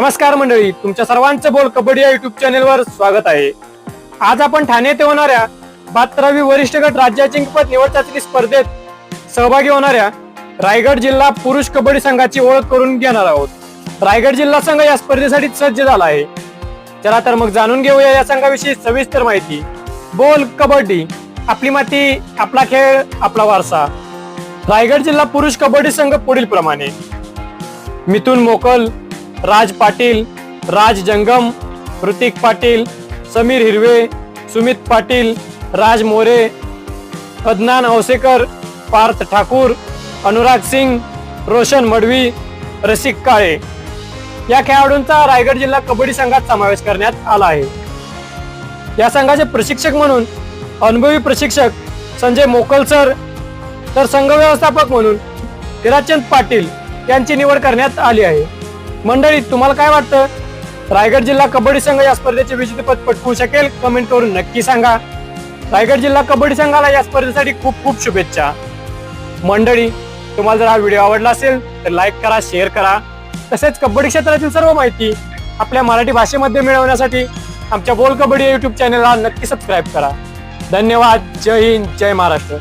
नमस्कार मंडळी तुमच्या सर्वांचं बोल कबड्डी या युट्यूब चॅनेलवर स्वागत आहे. आज आपण ठाणे येथे होणाऱ्या बहात्तरावी वरिष्ठ गट राज्य अजिंक्यपद निवड चाचणी स्पर्धेत सहभागी होणाऱ्या रायगड जिल्हा पुरुष कबड्डी संघाची ओळख करून घेणार आहोत. रायगड जिल्हा संघ या स्पर्धेसाठी सज्ज झाला आहे. चला तर मग जाणून घेऊया या संघाविषयी सविस्तर माहिती. बोल कबड्डी आपली माती आपला खेळ आपला वारसा. रायगड जिल्हा पुरुष कबड्डी संघ पुढील प्रमाणे मिथुन मोकल राज पाटील राज जंगम प्रतीक पाटील समीर हिरवे सुमित पाटील राज मोरे अदनान औसेकर पार्थ ठाकूर अनुराग सिंग रोशन मडवी रसिक काळे. या खेळाडूंचा रायगड जिल्हा कबड्डी संघात समावेश करण्यात आला आहे. या संघाचे प्रशिक्षक म्हणून अनुभवी प्रशिक्षक संजय मोकल सर तर संघ व्यवस्थापक म्हणून हिराचंद पाटील यांची निवड करण्यात आली आहे. मंडळी तुम्हाला काय वाटतं? रायगड जिल्हा कबड्डी संघ या स्पर्धेचे विजेतेपद पटकवू शकेल? कमेंट करून नक्की सांगा. रायगड जिल्हा कबड्डी संघाला या स्पर्धेसाठी खूप खूप शुभेच्छा. मंडळी तुम्हाला जर हा व्हिडिओ आवडला असेल तर लाईक करा शेअर करा. तसेच कबड्डी क्षेत्रातील सर्व माहिती आपल्या मराठी भाषेमध्ये मिळवण्यासाठी आमच्या बोल कबड्डी युट्यूब चॅनलला नक्की सबस्क्राईब करा. धन्यवाद. जय हिंद. जय महाराष्ट्र.